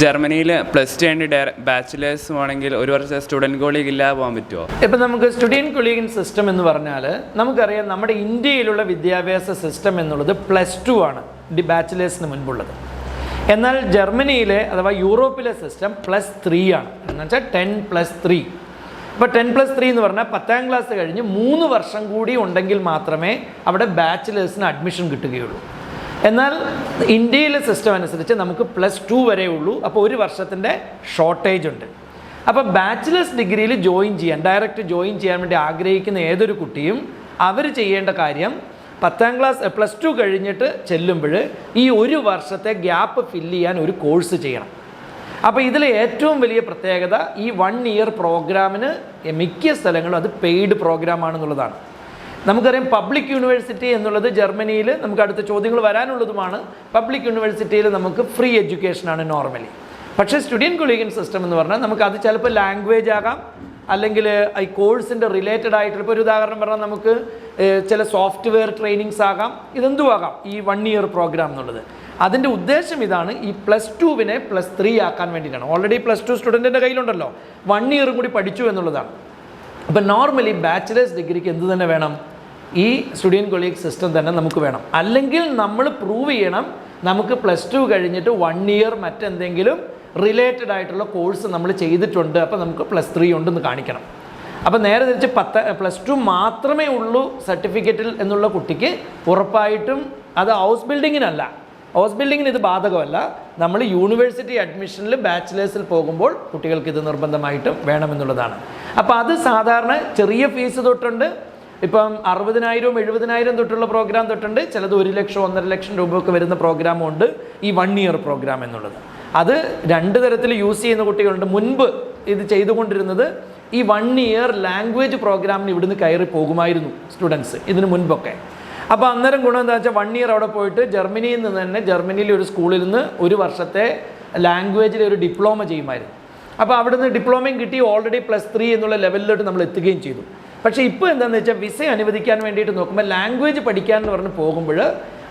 ജർമ്മനിയിൽ plus to കഴിഞ്ഞ് ബാച്ചിലേഴ്സും ആണെങ്കിൽ ഒരു വർഷം സ്റ്റുഡന്റ് കോളീഗ് ഇല്ലാതെ പോകാൻ പറ്റുമോ ഇപ്പം നമുക്ക് സ്റ്റുഡന്റ് കൊളീഗൻ സിസ്റ്റം എന്ന് പറഞ്ഞാൽ നമുക്കറിയാം നമ്മുടെ ഇന്ത്യയിലുള്ള വിദ്യാഭ്യാസ സിസ്റ്റം എന്നുള്ളത് പ്ലസ് ടു ആണ് ഡി ബാച്ചിലേഴ്സിന് മുൻപുള്ളത്. എന്നാൽ ജർമ്മനിയിലെ അഥവാ യൂറോപ്പിലെ സിസ്റ്റം പ്ലസ് ത്രീ ആണ്. എന്ന് വെച്ചാൽ ടെൻ പ്ലസ് ത്രീ ഇപ്പോൾ ടെൻ പ്ലസ് ത്രീ എന്ന് പറഞ്ഞാൽ പത്താം ക്ലാസ് കഴിഞ്ഞ് മൂന്ന് വർഷം കൂടി ഉണ്ടെങ്കിൽ മാത്രമേ അവിടെ ബാച്ചിലേഴ്സിന് അഡ്മിഷൻ കിട്ടുകയുള്ളൂ. എന്നാൽ ഇന്ത്യയിലെ സിസ്റ്റം അനുസരിച്ച് നമുക്ക് പ്ലസ് ടു വരെ ഉള്ളൂ. അപ്പോൾ ഒരു വർഷത്തിന്റെ ഷോർട്ടേജ് ഉണ്ട്. അപ്പോൾ ബാച്ചിലേഴ്സ് ഡിഗ്രിയിൽ ജോയിൻ ചെയ്യാൻ ഡയറക്റ്റ് ജോയിൻ ചെയ്യാൻ വേണ്ടി ആഗ്രഹിക്കുന്ന ഏതൊരു കുട്ടിയും അവർ ചെയ്യേണ്ട കാര്യം പത്താം ക്ലാസ് പ്ലസ് ടു കഴിഞ്ഞിട്ട് ചെല്ലുമ്പോൾ ഈ ഒരു വർഷത്തെ ഗ്യാപ്പ് ഫില്ല് ചെയ്യാൻ ഒരു കോഴ്സ് ചെയ്യണം. അപ്പോൾ ഇതിലെ ഏറ്റവും വലിയ പ്രത്യേകത ഈ വൺ ഇയർ പ്രോഗ്രാമിന് മിക്ക സ്ഥലങ്ങളും അത് പെയ്ഡ് പ്രോഗ്രാമാണെന്നുള്ളതാണ് നമുക്കറിയാം പബ്ലിക് യൂണിവേഴ്സിറ്റി എന്നുള്ളത് ജർമ്മനിയിൽ നമുക്ക് അടുത്ത ചോദ്യങ്ങൾ വരാനുള്ളതുമാണ്. പബ്ലിക് യൂണിവേഴ്സിറ്റിയിൽ നമുക്ക് ഫ്രീ എഡ്യൂക്കേഷനാണ് നോർമലി പക്ഷേ സ്റ്റുഡിയൻ കൊളീഗൻ സിസ്റ്റം എന്ന് പറഞ്ഞാൽ നമുക്ക് അത് ചിലപ്പോൾ ലാംഗ്വേജ് ആകാം. അല്ലെങ്കിൽ ഈ കോഴ്സിന്റെ റിലേറ്റഡ് ആയിട്ടുള്ള ഇപ്പോൾ ഒരു ഉദാഹരണം പറഞ്ഞാൽ നമുക്ക് ചില സോഫ്റ്റ്വെയർ ട്രെയിനിങ്സ് ആകാം. ഇതെന്തും ആകാം. ഈ വൺ ഇയർ പ്രോഗ്രാം എന്നുള്ളത്. അതിന്റെ ഉദ്ദേശം ഇതാണ് ഈ പ്ലസ് ടുവിനെ പ്ലസ് ത്രീ ആക്കാൻ വേണ്ടിയിട്ടാണ്. ഓൾറെഡി പ്ലസ് ടു സ്റ്റുഡന്റിന്റെ കയ്യിലുണ്ടല്ലോ. വൺ ഇയറും കൂടി പഠിച്ചു എന്നുള്ളതാണ്. അപ്പം നോർമലി ബാച്ചിലേഴ്സ് ഡിഗ്രിക്ക് എന്ത് തന്നെ വേണം? ഈ സ്റ്റുഡിയൻ കൊളീഗ് സിസ്റ്റം തന്നെ നമുക്ക് വേണം. അല്ലെങ്കിൽ നമ്മൾ പ്രൂവ് ചെയ്യണം നമുക്ക് പ്ലസ് ടു കഴിഞ്ഞിട്ട് വൺ ഇയർ മറ്റെന്തെങ്കിലും റിലേറ്റഡ് ആയിട്ടുള്ള കോഴ്സ് നമ്മൾ ചെയ്തിട്ടുണ്ട് അപ്പോൾ നമുക്ക് പ്ലസ് ത്രീ ഉണ്ടെന്ന് കാണിക്കണം. അപ്പോൾ നേരെ തിരിച്ച് പത്ത് പ്ലസ് ടു മാത്രമേ ഉള്ളൂ സർട്ടിഫിക്കറ്റിൽ എന്നുള്ള കുട്ടിക്ക് ഉറപ്പായിട്ടും അത് ഹൗസ് ബിൽഡിങ്ങിനല്ല ഹൗസ് ബിൽഡിങ്ങിന് ഇത് ബാധകമല്ല. നമ്മൾ യൂണിവേഴ്സിറ്റി അഡ്മിഷനിൽ ബാച്ചിലേഴ്സിൽ പോകുമ്പോൾ കുട്ടികൾക്ക് ഇത് നിർബന്ധമായിട്ടും വേണമെന്നുള്ളതാണ്. അപ്പോൾ അത് സാധാരണ ചെറിയ ഫീസ് തൊട്ടുണ്ട്. ഇപ്പം അറുപതിനായിരവും എഴുപതിനായിരം തൊട്ടുള്ള പ്രോഗ്രാം തൊട്ടുണ്ട്. ചിലത് ഒരു ലക്ഷം ഒന്നര ലക്ഷം രൂപയൊക്കെ വരുന്ന പ്രോഗ്രാമും ഉണ്ട്. ഈ വൺ ഇയർ പ്രോഗ്രാം എന്നുള്ളത്. അത് രണ്ട് തരത്തിൽ യൂസ് ചെയ്യുന്ന കുട്ടികളുണ്ട്. മുൻപ് ഇത് ചെയ്തുകൊണ്ടിരുന്നത് ഈ വൺ ഇയർ ലാംഗ്വേജ് പ്രോഗ്രാമിന് ഇവിടുന്ന് കയറി പോകുമായിരുന്നു സ്റ്റുഡൻസ് ഇതിന് മുൻപൊക്കെ. അപ്പോൾ അന്നേരം ഗുണം എന്താ വെച്ചാൽ വൺ ഇയർ അവിടെ പോയിട്ട് ജർമ്മനിയിൽ നിന്ന് തന്നെ ജർമ്മനിയിലെ ഒരു സ്കൂളിൽ നിന്ന് ഒരു വർഷത്തെ ലാംഗ്വേജിലെ ഒരു ഡിപ്ലോമ ചെയ്യുമായിരുന്നു. അപ്പോൾ അവിടുന്ന് ഡിപ്ലോമയും കിട്ടി. ഓൾറെഡി പ്ലസ് ത്രീ എന്നുള്ള ലെവലിലോട്ട് നമ്മൾ എത്തുകയും ചെയ്തു. പക്ഷേ ഇപ്പോൾ എന്താണെന്ന് വെച്ചാൽ വിസ അനുവദിക്കാൻ വേണ്ടിയിട്ട് നോക്കുമ്പോൾ ലാംഗ്വേജ് പഠിക്കാൻ എന്ന് പറഞ്ഞ് പോകുമ്പോൾ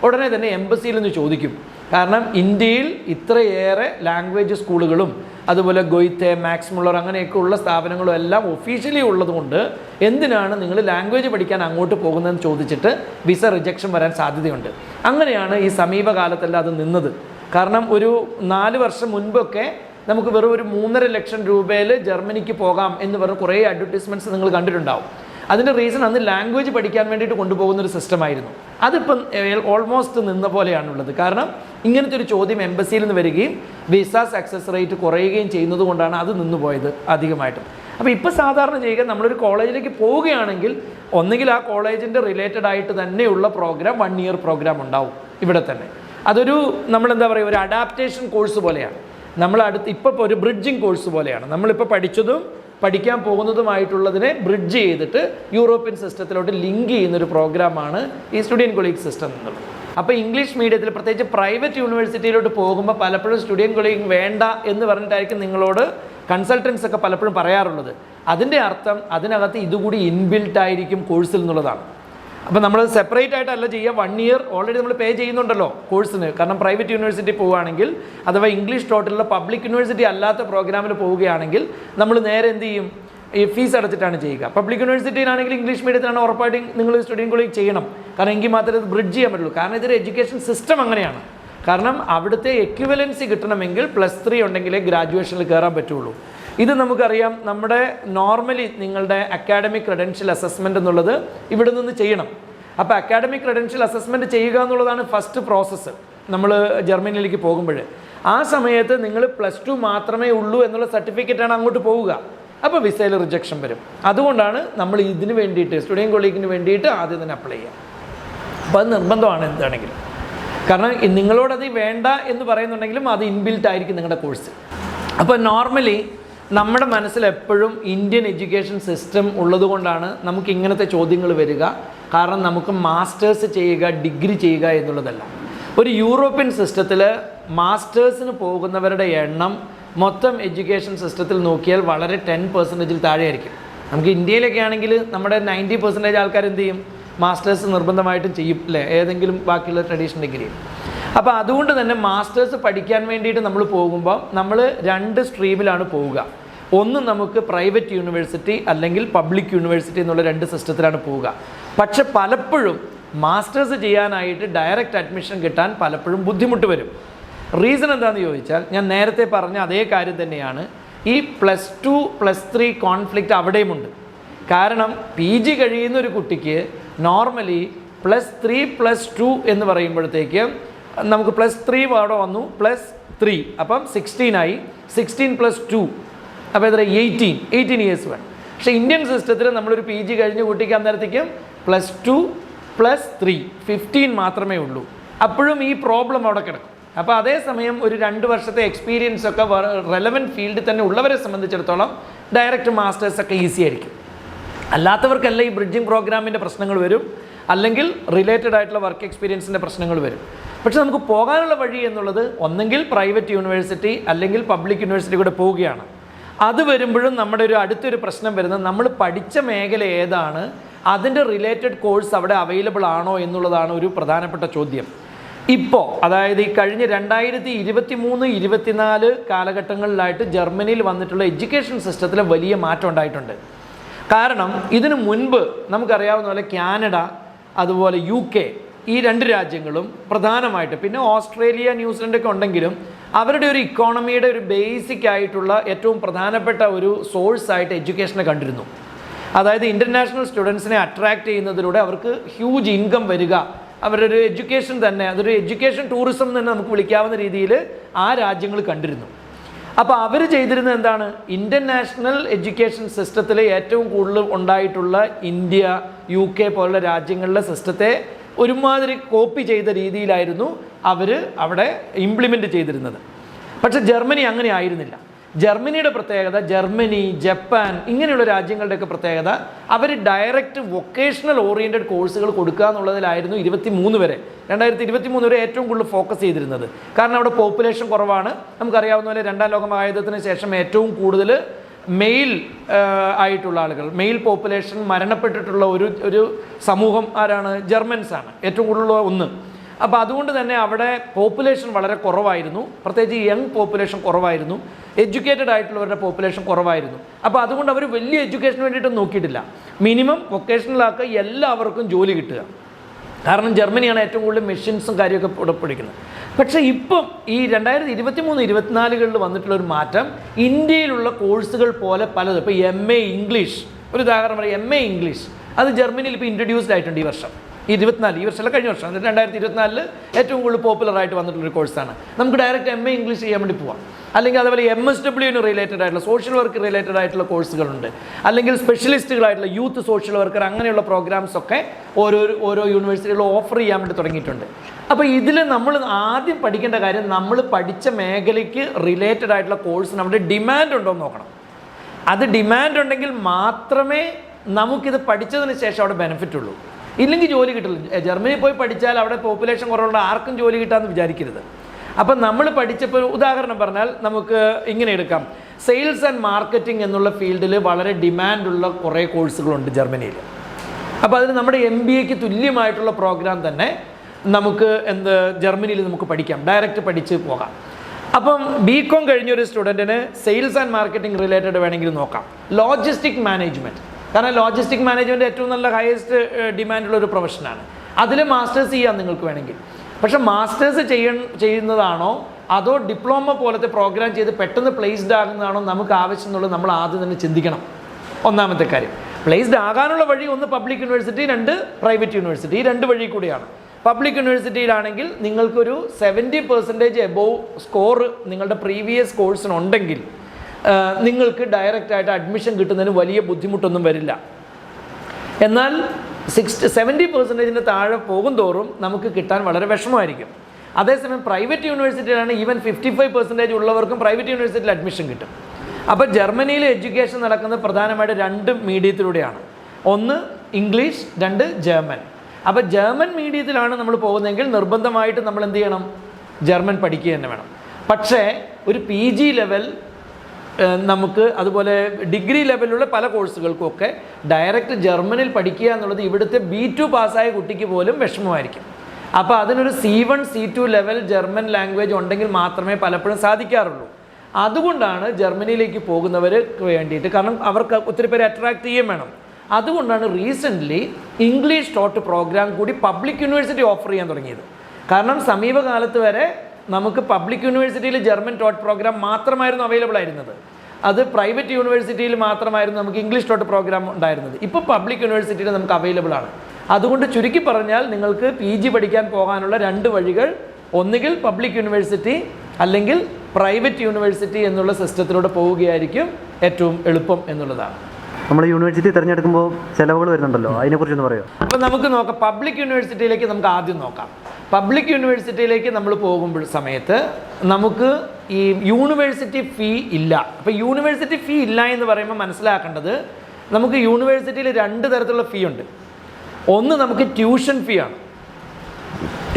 ഉടനെ തന്നെ എംബസിയിൽ നിന്ന് ചോദിക്കും. കാരണം ഇന്ത്യയിൽ ഇത്രയേറെ ലാംഗ്വേജ് സ്കൂളുകളും അതുപോലെ ഗൊയ്ത്തെ മാക്സ് മുള്ളർ അങ്ങനെയൊക്കെ ഉള്ള സ്ഥാപനങ്ങളും എല്ലാം ഒഫീഷ്യലി ഉള്ളതുകൊണ്ട് എന്തിനാണ് നിങ്ങൾ ലാംഗ്വേജ് പഠിക്കാൻ അങ്ങോട്ട് പോകുന്നതെന്ന് ചോദിച്ചിട്ട് വിസ റിജക്ഷൻ വരാൻ സാധ്യതയുണ്ട്. അങ്ങനെയാണ് ഈ സമീപകാലത്തെല്ലാം അത് നിന്നത്. കാരണം ഒരു നാല് വർഷം മുൻപൊക്കെ നമുക്ക് വെറും ഒരു മൂന്നര ലക്ഷം രൂപയിൽ ജർമ്മനിക്ക് പോകാം എന്ന് പറഞ്ഞ് കുറേ അഡ്വർടൈസ്മെന്റ്സ് നിങ്ങൾ കണ്ടിട്ടുണ്ടാവും. അതിന്റെ റീസൺ അന്ന് ലാംഗ്വേജ് പഠിക്കാൻ വേണ്ടിയിട്ട് കൊണ്ടുപോകുന്ന ഒരു സിസ്റ്റമായിരുന്നു അതിപ്പം ഓൾമോസ്റ്റ് നിന്ന പോലെയാണുള്ളത്. കാരണം ഇങ്ങനത്തെ ഒരു ചോദ്യം എംബസിയിൽ നിന്ന് വരികയും വിസ സക്സസ് റേറ്റ് കുറയുകയും ചെയ്യുന്നത് കൊണ്ടാണ് അത് നിന്നുപോയത് അധികമായിട്ടും. അപ്പോൾ ഇപ്പോൾ സാധാരണ ചെയ്യുക നമ്മളൊരു കോളേജിലേക്ക് പോവുകയാണെങ്കിൽ ഒന്നുകിൽ ആ കോളേജിന്റെ റിലേറ്റഡ് ആയിട്ട് തന്നെയുള്ള പ്രോഗ്രാം വൺ ഇയർ പ്രോഗ്രാം ഉണ്ടാവും ഇവിടെ തന്നെ. അതൊരു നമ്മളെന്താ പറയുക ഒരു അഡാപ്റ്റേഷൻ കോഴ്സ് പോലെയാണ്. നമ്മൾ അടുത്ത് ഇപ്പോൾ ഒരു ബ്രിഡ്ജിങ് കോഴ്സ് പോലെയാണ്. നമ്മളിപ്പോൾ പഠിച്ചതും പഠിക്കാൻ പോകുന്നതുമായിട്ടുള്ളതിനെ ബ്രിഡ്ജ് ചെയ്തിട്ട് യൂറോപ്യൻ സിസ്റ്റത്തിലോട്ട് ലിങ്ക് ചെയ്യുന്ന ഒരു പ്രോഗ്രാമാണ് ഈ സ്റ്റുഡിയൻ കൊളീഗ് സിസ്റ്റം എന്നുള്ളത് അപ്പോൾ ഇംഗ്ലീഷ് മീഡിയത്തിൽ പ്രത്യേകിച്ച് പ്രൈവറ്റ് യൂണിവേഴ്സിറ്റിയിലോട്ട് പോകുമ്പോൾ പലപ്പോഴും സ്റ്റുഡിയൻ കൊളീഗ് വേണ്ട എന്ന് പറഞ്ഞിട്ടായിരിക്കും നിങ്ങളോട് കൺസൾട്ടൻസ് ഒക്കെ പലപ്പോഴും പറയാറുള്ളത്. അതിന്റെ അർത്ഥം അതിനകത്ത് ഇതുകൂടി ഇൻബിൽട്ട് ആയിരിക്കും കോഴ്സിൽ എന്നുള്ളതാണ്. അപ്പോൾ നമ്മൾ സെപ്പറേറ്റ് ആയിട്ടല്ല ചെയ്യുക. വൺ ഇയർ ഓൾറെഡി നമ്മൾ പേ ചെയ്യുന്നുണ്ടല്ലോ കോഴ്സിന് കാരണം പ്രൈവറ്റ് യൂണിവേഴ്സിറ്റി പോവുകയാണെങ്കിൽ അഥവാ ഇംഗ്ലീഷ് ടോട്ടലുള്ള പബ്ലിക് യൂണിവേഴ്സിറ്റി അല്ലാത്ത പ്രോഗ്രാമിൽ പോവുകയാണെങ്കിൽ നമ്മൾ നേരെ എന്ത് ചെയ്യും? ഈ ഫീസ് അടച്ചിട്ടാണ് ചെയ്യുക. പബ്ലിക് യൂണിവേഴ്സിറ്റിയിലാണെങ്കിൽ ഇംഗ്ലീഷ് മീഡിയത്തിലാണ് ഉറപ്പായിട്ടും നിങ്ങൾ സ്റ്റഡിയും കോളേജ് ചെയ്യണം. കാരണം എങ്കിൽ മാത്രമേ ഇത് ബ്രിഡ്ജ് ചെയ്യാൻ പറ്റുള്ളൂ. കാരണം ഇതൊരു എഡ്യൂക്കേഷൻ സിസ്റ്റം അങ്ങനെയാണ്. കാരണം അവിടുത്തെ എക്വിവലൻസി കിട്ടണമെങ്കിൽ പ്ലസ് ത്രീ ഉണ്ടെങ്കിലേ ഗ്രാജുവേഷനിൽ കയറാൻ പറ്റുള്ളൂ. ഇത് നമുക്കറിയാം നമ്മുടെ നോർമലി നിങ്ങളുടെ അക്കാഡമിക് ക്രെഡൻഷ്യൽ അസസ്മെന്റ് എന്നുള്ളത് ഇവിടെ നിന്ന് ചെയ്യണം. അപ്പോൾ അക്കാഡമിക് ക്രെഡൻഷ്യൽ അസസ്മെന്റ് ചെയ്യുക എന്നുള്ളതാണ് ഫസ്റ്റ് പ്രോസസ്സ് നമ്മൾ ജർമ്മനിയിലേക്ക് പോകുമ്പോൾ. ആ സമയത്ത് നിങ്ങൾ പ്ലസ് ടു മാത്രമേ ഉള്ളൂ എന്നുള്ള സർട്ടിഫിക്കറ്റാണ് അങ്ങോട്ട് പോവുക. അപ്പോൾ വിസയിൽ റിജക്ഷൻ വരും. അതുകൊണ്ടാണ് നമ്മൾ ഇതിന് വേണ്ടിയിട്ട് സ്റ്റുഡന്റ് കൊളീഗിന് വേണ്ടിയിട്ട് ആദ്യം തന്നെ അപ്ലൈ ചെയ്യുക. അപ്പോൾ അത് നിർബന്ധമാണ് എന്താണെങ്കിലും. കാരണം നിങ്ങളോടത് വേണ്ട എന്ന് പറയുന്നുണ്ടെങ്കിലും അത് ഇൻബിൽറ്റ് ആയിരിക്കും നിങ്ങളുടെ കോഴ്സ് അപ്പോൾ നോർമലി നമ്മുടെ മനസ്സിൽ എപ്പോഴും ഇന്ത്യൻ എഡ്യൂക്കേഷൻ സിസ്റ്റം ഉള്ളതുകൊണ്ടാണ് നമുക്ക് ഇങ്ങനത്തെ ചോദ്യങ്ങൾ വരിക. കാരണം നമുക്ക് മാസ്റ്റേഴ്സ് ചെയ്യുക ഡിഗ്രി ചെയ്യുക എന്നുള്ളതല്ല. ഒരു യൂറോപ്യൻ സിസ്റ്റത്തിൽ മാസ്റ്റേഴ്സിന് പോകുന്നവരുടെ എണ്ണം മൊത്തം എഡ്യൂക്കേഷൻ സിസ്റ്റത്തിൽ നോക്കിയാൽ വളരെ ടെൻ പെർസെന്റേജിൽ താഴെയായിരിക്കും. നമുക്ക് ഇന്ത്യയിലൊക്കെ ആണെങ്കിൽ നമ്മുടെ നയന്റി പെർസെന്റേജ് ആൾക്കാർ എന്ത് ചെയ്യും? മാസ്റ്റേഴ്സ് നിർബന്ധമായിട്ടും ചെയ്യും അല്ലേ ഏതെങ്കിലും ബാക്കിയുള്ള ട്രഡീഷണൽ ഡിഗ്രി അപ്പോൾ അതുകൊണ്ട് തന്നെ മാസ്റ്റേഴ്സ് പഠിക്കാൻ വേണ്ടിയിട്ട് നമ്മൾ പോകുമ്പോൾ നമ്മൾ രണ്ട് സ്ട്രീമിലാണ് പോവുക. ഒന്ന് നമുക്ക് പ്രൈവറ്റ് യൂണിവേഴ്സിറ്റി അല്ലെങ്കിൽ പബ്ലിക് യൂണിവേഴ്സിറ്റി എന്നുള്ള രണ്ട് സിസ്റ്റത്തിലാണ് പോവുക. പക്ഷെ പലപ്പോഴും മാസ്റ്റേഴ്സ് ചെയ്യാനായിട്ട് ഡയറക്റ്റ് അഡ്മിഷൻ കിട്ടാൻ പലപ്പോഴും ബുദ്ധിമുട്ട് വരും. റീസൺ എന്താണെന്ന് ചോദിച്ചാൽ ഞാൻ നേരത്തെ പറഞ്ഞ അതേ കാര്യം തന്നെയാണ്. ഈ plus two plus three conflict അവിടെയുമുണ്ട് കാരണം പി ജി കഴിയുന്ന ഒരു കുട്ടിക്ക് normally plus three plus two എന്ന് പറയുമ്പോഴത്തേക്ക് നമുക്ക് പ്ലസ് ത്രീ അവിടെ വന്നു. പ്ലസ് ത്രീ അപ്പം സിക്സ്റ്റീൻ ആയി. സിക്സ്റ്റീൻ പ്ലസ് ടു അപ്പോൾ എത്ര? എയ്റ്റീൻ എയ്റ്റീൻ ഇയേഴ്സ് വേണം. പക്ഷേ ഇന്ത്യൻ സിസ്റ്റത്തിൽ നമ്മളൊരു പി ജി കഴിഞ്ഞ് കൂട്ടിക്കാൻ നേരത്തേക്കും plus two plus three fifteen മാത്രമേ ഉള്ളൂ. അപ്പോഴും ഈ പ്രോബ്ലം അവിടെ കിടക്കും. അപ്പോൾ അതേസമയം ഒരു രണ്ട് വർഷത്തെ എക്സ്പീരിയൻസ് ഒക്കെ റെലവന്റ് ഫീൽഡിൽ തന്നെ ഉള്ളവരെ സംബന്ധിച്ചിടത്തോളം ഡയറക്റ്റ് മാസ്റ്റേഴ്സ് ഒക്കെ ഈസി ആയിരിക്കും. അല്ലാത്തവർക്കല്ല ഈ ബ്രിഡ്ജിങ് പ്രോഗ്രാമിന്റെ പ്രശ്നങ്ങൾ വരും. അല്ലെങ്കിൽ റിലേറ്റഡ് ആയിട്ടുള്ള വർക്ക് എക്സ്പീരിയൻസിന്റെ പ്രശ്നങ്ങൾ വരും. പക്ഷെ നമുക്ക് പോകാനുള്ള വഴി എന്നുള്ളത് ഒന്നെങ്കിൽ പ്രൈവറ്റ് യൂണിവേഴ്സിറ്റി അല്ലെങ്കിൽ പബ്ലിക് യൂണിവേഴ്സിറ്റി കൂടെ പോവുകയാണ്. അത് വരുമ്പോഴും നമ്മുടെ ഒരു അടുത്തൊരു പ്രശ്നം വരുന്നത് നമ്മൾ പഠിച്ച മേഖല ഏതാണ് അതിന്റെ റിലേറ്റഡ് കോഴ്സ് അവിടെ അവൈലബിൾ ആണോ എന്നുള്ളതാണ് ഒരു പ്രധാനപ്പെട്ട ചോദ്യം. ഇപ്പോൾ അതായത് ഈ കഴിഞ്ഞ രണ്ടായിരത്തി ഇരുപത്തി മൂന്ന് ഇരുപത്തിനാല് കാലഘട്ടങ്ങളിലായിട്ട് ജർമ്മനിയിൽ വന്നിട്ടുള്ള എഡ്യൂക്കേഷൻ സിസ്റ്റത്തിൽ വലിയ മാറ്റം ഉണ്ടായിട്ടുണ്ട്. കാരണം ഇതിനു മുൻപ് നമുക്കറിയാവുന്ന പോലെ കാനഡ അതുപോലെ യു കെ ഈ രണ്ട് രാജ്യങ്ങളും പ്രധാനമായിട്ട് പിന്നെ ഓസ്ട്രേലിയ ന്യൂസിലൻഡൊക്കെ ഉണ്ടെങ്കിലും അവരുടെ ഒരു ഇക്കോണമിയുടെ ഒരു ബേസിക് ആയിട്ടുള്ള ഏറ്റവും പ്രധാനപ്പെട്ട ഒരു സോഴ്സ് ആയിട്ട് എഡ്യൂക്കേഷനെ കണ്ടിരുന്നു. അതായത് ഇന്റർനാഷണൽ സ്റ്റുഡൻസിനെ അട്രാക്ട് ചെയ്യുന്നതിലൂടെ അവർക്ക് ഹ്യൂജ് ഇൻകം വരിക അവരുടെ ഒരു എഡ്യൂക്കേഷൻ തന്നെ അതൊരു എഡ്യൂക്കേഷൻ ടൂറിസം തന്നെ നമുക്ക് വിളിക്കാവുന്ന രീതിയിൽ ആ രാജ്യങ്ങൾ കണ്ടിരുന്നു. അപ്പോൾ അവർ ചെയ്തിരുന്നത് എന്താണ്? ഇന്റർനാഷണൽ എഡ്യൂക്കേഷൻ സിസ്റ്റത്തിലെ ഏറ്റവും കൂടുതൽ ഉണ്ടായിട്ടുള്ള ഇന്ത്യ യു കെ പോലുള്ള രാജ്യങ്ങളിലെ സിസ്റ്റത്തെ ഒരുമാതിരി കോപ്പി ചെയ്ത രീതിയിലായിരുന്നു അവർ അവിടെ ഇംപ്ലിമെന്റ് ചെയ്തിരുന്നത്. പക്ഷെ ജർമ്മനി അങ്ങനെ ആയിരുന്നില്ല. ജർമ്മനിയുടെ പ്രത്യേകത ജർമ്മനി ജപ്പാൻ ഇങ്ങനെയുള്ള രാജ്യങ്ങളുടെയൊക്കെ പ്രത്യേകത അവർ ഡയറക്റ്റ് വൊക്കേഷണൽ ഓറിയന്റഡ് കോഴ്സുകൾ കൊടുക്കുക എന്നുള്ളതിലായിരുന്നു ഇരുപത്തി മൂന്ന് വരെ. രണ്ടായിരത്തി ഇരുപത്തി മൂന്ന് വരെ ഏറ്റവും കൂടുതൽ ഫോക്കസ് ചെയ്തിരുന്നത്. കാരണം അവിടെ പോപ്പുലേഷൻ കുറവാണ്. നമുക്കറിയാവുന്ന പോലെ രണ്ടാം ലോക മഹായുദ്ധത്തിന് ശേഷം ഏറ്റവും കൂടുതൽ മെയിൽ ആയിട്ടുള്ള ആളുകൾ. മെയിൽ പോപ്പുലേഷൻ മരണപ്പെട്ടിട്ടുള്ള ഒരു ഒരു സമൂഹം ആരാണ്? ജർമ്മൻസാണ്. ഏറ്റവും കൂടുതലുള്ള ഒന്ന്. അപ്പോൾ അതുകൊണ്ട് തന്നെ അവിടെ പോപ്പുലേഷൻ വളരെ കുറവായിരുന്നു. പ്രത്യേകിച്ച് യങ് പോപ്പുലേഷൻ കുറവായിരുന്നു. എഡ്യൂക്കേറ്റഡ് ആയിട്ടുള്ളവരുടെ പോപ്പുലേഷൻ കുറവായിരുന്നു. അപ്പോൾ അതുകൊണ്ട് അവർ വലിയ എഡ്യൂക്കേഷന് വേണ്ടിയിട്ടൊന്നും നോക്കിയിട്ടില്ല. മിനിമം വൊക്കേഷണലാക്കുക എല്ലാവർക്കും ജോലി കിട്ടുക. കാരണം ജർമ്മനിയാണ് ഏറ്റവും കൂടുതൽ മെഷീൻസും കാര്യമൊക്കെ ഉടപ്പിടിക്കുന്നത് പക്ഷേ ഇപ്പം ഈ രണ്ടായിരത്തി ഇരുപത്തി മൂന്ന് ഇരുപത്തിനാലുകളിൽ വന്നിട്ടുള്ള ഒരു മാറ്റം ഇന്ത്യയിലുള്ള കോഴ്സുകൾ പോലെ പലതും. ഇപ്പോൾ എം എ ഇംഗ്ലീഷ് ഒരു ഉദാഹരണം പറയാം. എം എ ഇംഗ്ലീഷ് അത് ജർമ്മനിയിൽ ഇപ്പോൾ ഇൻട്രൊഡ്യൂസ്ഡ് ആയിട്ടുണ്ട് ഈ വർഷം. ഇരുപത്തിനാല് ഈ വർഷമല്ല കഴിഞ്ഞ വർഷം. രണ്ടായിരത്തി ഇരുപത്തിനാലിൽ ഏറ്റവും കൂടുതൽ പോപ്പുലറായിട്ട് വന്നിട്ടുള്ള ഒരു കോഴ്സാണ് നമുക്ക് ഡയറക്റ്റ് എം എ ഇംഗ്ലീഷ് ചെയ്യാൻ വേണ്ടി പോവാം. അല്ലെങ്കിൽ അതേപോലെ എം എസ് ഡബ്ല്യുവിന് റിലേറ്റഡ് ആയിട്ടുള്ള സോഷ്യൽ വർക്ക് റിലേറ്റഡ് ആയിട്ടുള്ള കോഴ്സുകളുണ്ട് അല്ലെങ്കിൽ സ്പെഷ്യലിസ്റ്റുകളായിട്ടുള്ള യൂത്ത് സോഷ്യൽ വർക്കർ അങ്ങനെയുള്ള പ്രോഗ്രാംസ് ഒക്കെ ഓരോ ഓരോ യൂണിവേഴ്സിറ്റികളും ഓഫർ ചെയ്യാൻ വേണ്ടി തുടങ്ങിയിട്ടുണ്ട്. അപ്പോൾ ഇതിൽ നമ്മൾ ആദ്യം പഠിക്കേണ്ട കാര്യം നമ്മൾ പഠിച്ച മേഖലയ്ക്ക് റിലേറ്റഡ് ആയിട്ടുള്ള കോഴ്സ് നമ്മുടെ ഡിമാൻഡ് ഉണ്ടോ എന്ന് നോക്കണം. അത് ഡിമാൻഡ് ഉണ്ടെങ്കിൽ മാത്രമേ നമുക്കിത് പഠിച്ചതിന് ശേഷം അവിടെ ബെനിഫിറ്റ് ഉള്ളൂ. ഇല്ലെങ്കിൽ ജോലി കിട്ടില്ല. ജർമ്മനി പോയി പഠിച്ചാൽ അവിടെ പോപ്പുലേഷൻ കുറവുള്ള ആർക്കും ജോലി കിട്ടാമെന്ന് വിചാരിക്കരുത്. അപ്പം നമ്മൾ പഠിച്ചപ്പോൾ ഉദാഹരണം പറഞ്ഞാൽ നമുക്ക് ഇങ്ങനെ എടുക്കാം. സെയിൽസ് ആൻഡ് മാർക്കറ്റിംഗ് എന്നുള്ള ഫീൽഡിൽ വളരെ ഡിമാൻഡുള്ള കുറേ കോഴ്സുകളുണ്ട് ജർമ്മനിയിൽ. അപ്പോൾ അതിന് നമ്മുടെ എം ബി എക്ക് തുല്യമായിട്ടുള്ള പ്രോഗ്രാം തന്നെ നമുക്ക് എന്ത് ജർമ്മനിയിൽ നമുക്ക് പഠിക്കാം. ഡയറക്റ്റ് പഠിച്ച് പോകാം. അപ്പം ബി കോം കഴിഞ്ഞൊരു സ്റ്റുഡന്റിന് സെയിൽസ് ആൻഡ് മാർക്കറ്റിംഗ് റിലേറ്റഡ് വേണമെങ്കിൽ നോക്കാം. ലോജിസ്റ്റിക് മാനേജ്മെന്റ് കാരണം ലോജിസ്റ്റിക് മാനേജ്മെന്റ് ഏറ്റവും നല്ല ഹയസ്റ്റ് ഡിമാൻഡുള്ള ഒരു പ്രൊഫഷനാണ് അതിൽ മാസ്റ്റേഴ്സ് ചെയ്യാം നിങ്ങൾക്ക് വേണമെങ്കിൽ. പക്ഷെ മാസ്റ്റേഴ്സ് ചെയ്യ ചെയ്യുന്നതാണോ? അതോ ഡിപ്ലോമ പോലത്തെ പ്രോഗ്രാം ചെയ്ത് പെട്ടെന്ന് പ്ലേസ്ഡ് ആകുന്നതാണോ നമുക്ക് ആവശ്യം എന്നുള്ളത് നമ്മൾ ആദ്യം തന്നെ ചിന്തിക്കണം. ഒന്നാമത്തെ കാര്യം. പ്ലേസ്ഡ് ആകാനുള്ള വഴി ഒന്ന് പബ്ലിക് യൂണിവേഴ്സിറ്റി രണ്ട് പ്രൈവറ്റ് യൂണിവേഴ്സിറ്റി ഈ രണ്ട് വഴി കൂടിയാണ്. പബ്ലിക് യൂണിവേഴ്സിറ്റിയിലാണെങ്കിൽ നിങ്ങൾക്കൊരു സെവന്റി പെർസെന്റേജ് എബോവ് സ്കോർ നിങ്ങളുടെ പ്രീവിയസ് കോഴ്സിനുണ്ടെങ്കിൽ നിങ്ങൾക്ക് ഡയറക്റ്റായിട്ട് അഡ്മിഷൻ കിട്ടുന്നതിന് വലിയ ബുദ്ധിമുട്ടൊന്നും വരില്ല. എന്നാൽ സിക്സ്റ്റി സെവന്റി പെർസെന്റേജിന്റെ താഴെ പോകും തോറും നമുക്ക് കിട്ടാൻ വളരെ വിഷമമായിരിക്കും. അതേസമയം പ്രൈവറ്റ് യൂണിവേഴ്സിറ്റിയിലാണ് ഈവൻ ഫിഫ്റ്റി ഫൈവ് പെർസെന്റേജ് ഉള്ളവർക്കും പ്രൈവറ്റ് യൂണിവേഴ്സിറ്റിയിൽ അഡ്മിഷൻ കിട്ടും. അപ്പോൾ ജർമ്മനിയിൽ എഡ്യൂക്കേഷൻ നടക്കുന്നത് പ്രധാനമായിട്ട് രണ്ട് മീഡിയത്തിലൂടെയാണ് ഒന്ന് ഇംഗ്ലീഷ് രണ്ട് ജർമ്മൻ. അപ്പോൾ ജർമ്മൻ മീഡിയത്തിലാണ് നമ്മൾ പോകുന്നതെങ്കിൽ നിർബന്ധമായിട്ട് നമ്മൾ എന്ത് ചെയ്യണം? ജർമ്മൻ പഠിക്കുക തന്നെ വേണം. പക്ഷേ ഒരു പി ജി ലെവൽ നമുക്ക് അതുപോലെ ഡിഗ്രി ലെവലിലുള്ള പല കോഴ്സുകൾക്കൊക്കെ ഡയറക്റ്റ് ജർമ്മനിൽ പഠിക്കുക എന്നുള്ളത് ഇവിടുത്തെ ബി ടു പാസ്സായ കുട്ടിക്ക് പോലും വിഷമമായിരിക്കും. അപ്പോൾ അതിനൊരു C one C two level German language ഉണ്ടെങ്കിൽ മാത്രമേ പലപ്പോഴും സാധിക്കാറുള്ളൂ. അതുകൊണ്ടാണ് ജർമ്മനിയിലേക്ക് പോകുന്നവർക്ക് വേണ്ടിയിട്ട് കാരണം അവർക്ക് ഒത്തിരി പേര് അട്രാക്ട് ചെയ്യുകയും വേണം. അതുകൊണ്ടാണ് റീസെന്റ്ലി ഇംഗ്ലീഷ് ടോട്ട് പ്രോഗ്രാം കൂടി പബ്ലിക് യൂണിവേഴ്സിറ്റി ഓഫർ ചെയ്യാൻ തുടങ്ങിയത്. കാരണം സമീപകാലത്ത് വരെ നമുക്ക് പബ്ലിക് യൂണിവേഴ്സിറ്റിയിൽ ജർമ്മൻ ടോട്ട് പ്രോഗ്രാം മാത്രമായിരുന്നു അവൈലബിൾ ആയിരുന്നത്. അത് പ്രൈവറ്റ് യൂണിവേഴ്സിറ്റിയിൽ മാത്രമായിരുന്നു നമുക്ക് ഇംഗ്ലീഷ് ടോട്ട് പ്രോഗ്രാം ഉണ്ടായിരുന്നത്. ഇപ്പോൾ പബ്ലിക് യൂണിവേഴ്സിറ്റിയിൽ നമുക്ക് അവൈലബിൾ ആണ്. അതുകൊണ്ട് ചുരുക്കി പറഞ്ഞാൽ നിങ്ങൾക്ക് പി ജി പഠിക്കാൻ പോകാനുള്ള രണ്ട് വഴികൾ ഒന്നുകിൽ പബ്ലിക് യൂണിവേഴ്സിറ്റി അല്ലെങ്കിൽ പ്രൈവറ്റ് യൂണിവേഴ്സിറ്റി എന്നുള്ള സിസ്റ്റത്തിലൂടെ പോവുകയായിരിക്കും ഏറ്റവും എളുപ്പം എന്നുള്ളതാണ്. നമ്മൾ യൂണിവേഴ്സിറ്റി തിരഞ്ഞെടുക്കുമ്പോൾ ചിലവുകൾ വരുന്നുണ്ടല്ലോ. അതിനെക്കുറിച്ചൊന്ന് പറയോ? അപ്പോൾ നമുക്ക് നോക്കാം. പബ്ലിക് യൂണിവേഴ്സിറ്റിയിലേക്ക് നമുക്ക് ആദ്യം നോക്കാം. പബ്ലിക് യൂണിവേഴ്സിറ്റിയിലേക്ക് നമ്മൾ പോകുമ്പോൾ സമയത്ത് നമുക്ക് ഈ യൂണിവേഴ്സിറ്റി ഫീ ഇല്ല. അപ്പോൾ യൂണിവേഴ്സിറ്റി ഫീ ഇല്ല എന്ന് പറയുമ്പോൾ മനസ്സിലാക്കേണ്ടത് നമുക്ക് യൂണിവേഴ്സിറ്റിയിൽ രണ്ട് തരത്തിലുള്ള ഫീ ഉണ്ട്. ഒന്ന് നമുക്ക് ട്യൂഷൻ ഫീ ആണ്.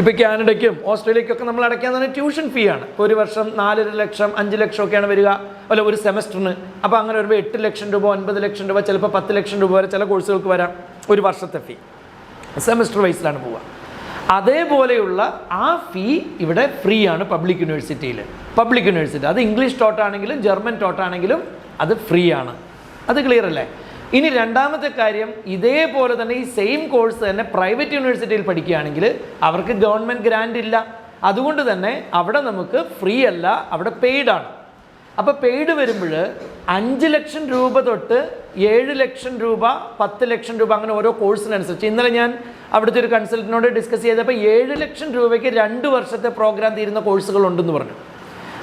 ഇപ്പോൾ കാനഡയ്ക്കും ഓസ്ട്രേലിയക്കൊക്കെ നമ്മൾ അടയ്ക്കാൻ തന്നെ ട്യൂഷൻ ഫീ ആണ്. ഒരു വർഷം നാലര ലക്ഷം അഞ്ച് ലക്ഷം ഒക്കെയാണ് വരിക. അല്ല ഒരു സെമസ്റ്ററിന്. അപ്പോൾ അങ്ങനെ വരുമ്പോൾ എട്ട് ലക്ഷം രൂപ ഒൻപത് ലക്ഷം രൂപ ചിലപ്പോൾ പത്ത് ലക്ഷം രൂപ വരെ ചില കോഴ്സുകൾക്ക് വരാം ഒരു വർഷത്തെ ഫീ സെമസ്റ്റർ വൈസിലാണ് പോവുക. അതേപോലെയുള്ള ആ ഫീ ഇവിടെ ഫ്രീ ആണ് പബ്ലിക് യൂണിവേഴ്സിറ്റിയിൽ പബ്ലിക് യൂണിവേഴ്സിറ്റി അത് ഇംഗ്ലീഷ് ടോട്ടാണെങ്കിലും ജർമ്മൻ ടോട്ടാണെങ്കിലും അത് ഫ്രീ ആണ്. അത് ക്ലിയർ അല്ലേ? ഇനി രണ്ടാമത്തെ കാര്യം ഇതേപോലെ തന്നെ ഈ സെയിം കോഴ്സ് തന്നെ പ്രൈവറ്റ് യൂണിവേഴ്സിറ്റിയിൽ പഠിക്കുകയാണെങ്കിൽ അവർക്ക് ഗവൺമെന്റ് ഗ്രാൻഡ് ഇല്ല. അതുകൊണ്ട് തന്നെ അവിടെ നമുക്ക് ഫ്രീ അല്ല അവിടെ പെയ്ഡാണ് അപ്പോൾ പെയ്ഡ് വരുമ്പോൾ അഞ്ച് ലക്ഷം രൂപ തൊട്ട് ഏഴ് ലക്ഷം രൂപ പത്ത് ലക്ഷം രൂപ അങ്ങനെ ഓരോ കോഴ്സിനനുസരിച്ച് ഇന്നലെ ഞാൻ അവിടുത്തെ ഒരു കൺസൾട്ടനോട് ഡിസ്കസ് ചെയ്തപ്പോൾ ഏഴ് ലക്ഷം രൂപയ്ക്ക് രണ്ട് വർഷത്തെ പ്രോഗ്രാം തീരുന്ന കോഴ്സുകൾ ഉണ്ടെന്ന് പറഞ്ഞു.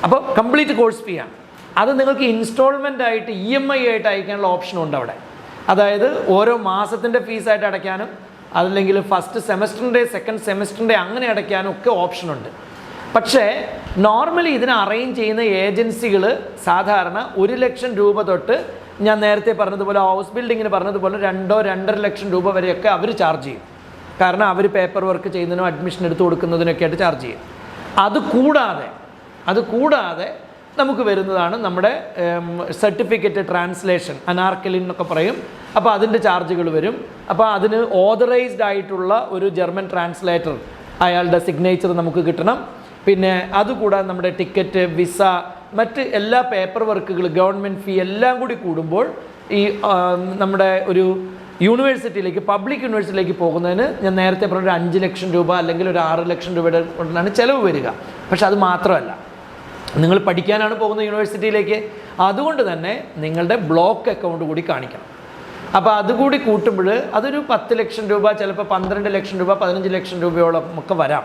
അപ്പോൾ കംപ്ലീറ്റ് കോഴ്സ് ഫീ ആണ്. അത് നിങ്ങൾക്ക് ഇൻസ്റ്റാൾമെന്റ് ആയിട്ട് ഇ എം ഐ ആയിട്ട് അയക്കാനുള്ള ഓപ്ഷനും ഉണ്ട് അവിടെ. അതായത് ഓരോ മാസത്തിന്റെ ഫീസായിട്ട് അടയ്ക്കാനും അതല്ലെങ്കിൽ ഫസ്റ്റ് സെമസ്റ്ററിന്റെ സെക്കൻഡ് സെമസ്റ്ററിന്റെ അങ്ങനെ അടയ്ക്കാനും ഒക്കെ ഓപ്ഷനുണ്ട് പക്ഷേ നോർമലി ഇതിനെ അറേഞ്ച് ചെയ്യുന്ന ഏജൻസികൾ സാധാരണ ഒരു ലക്ഷം രൂപ തൊട്ട് ഞാൻ നേരത്തെ പറഞ്ഞതുപോലെ ഹൗസ് ബിൽഡിങ്ങിന് പറഞ്ഞതുപോലെ രണ്ടോ രണ്ടര ലക്ഷം രൂപ വരെയൊക്കെ അവർ ചാർജ് ചെയ്യും. കാരണം അവർ പേപ്പർ വർക്ക് ചെയ്യുന്നതിനോ അഡ്മിഷൻ എടുത്ത് കൊടുക്കുന്നതിനൊക്കെ ആയിട്ട് ചാർജ് ചെയ്യും. അത് കൂടാതെ അത് കൂടാതെ നമുക്ക് വരുന്നതാണ് നമ്മുടെ സർട്ടിഫിക്കറ്റ് ട്രാൻസ്ലേഷൻ അനാർക്കലിൻ എന്നൊക്കെ പറയും. അപ്പോൾ അതിന്റെ ചാർജുകൾ വരും. അപ്പോൾ അതിന് ഓതറൈസ്ഡ് ആയിട്ടുള്ള ഒരു ജർമ്മൻ ട്രാൻസ്ലേറ്റർ അയാളുടെ സിഗ്നേച്ചർ നമുക്ക് കിട്ടണം. പിന്നെ അതുകൂടാതെ നമ്മുടെ ടിക്കറ്റ് വിസ മറ്റ് എല്ലാ പേപ്പർ വർക്കുകൾ ഗവൺമെന്റ് ഫീ എല്ലാം കൂടി കൂടുമ്പോൾ ഈ നമ്മുടെ ഒരു യൂണിവേഴ്സിറ്റിയിലേക്ക് പബ്ലിക് യൂണിവേഴ്സിറ്റിയിലേക്ക് പോകുന്നതിന് ഞാൻ നേരത്തെ പറഞ്ഞ ഒരു അഞ്ച് ലക്ഷം രൂപ അല്ലെങ്കിൽ ഒരു ആറ് ലക്ഷം രൂപയുടെ കൊണ്ടാണ് ചിലവ് വരിക. പക്ഷെ അത് മാത്രമല്ല. നിങ്ങൾ പഠിക്കാനാണ് പോകുന്ന യൂണിവേഴ്സിറ്റിയിലേക്ക് അതുകൊണ്ട് തന്നെ നിങ്ങളുടെ ബ്ലോക്ക് അക്കൗണ്ട് കൂടി കാണിക്കണം. അപ്പോൾ അതുകൂടി കൂട്ടുമ്പോൾ അതൊരു പത്ത് ലക്ഷം രൂപ ചിലപ്പോൾ പന്ത്രണ്ട് ലക്ഷം രൂപ പതിനഞ്ച് ലക്ഷം രൂപയോളം ഒക്കെ വരാം.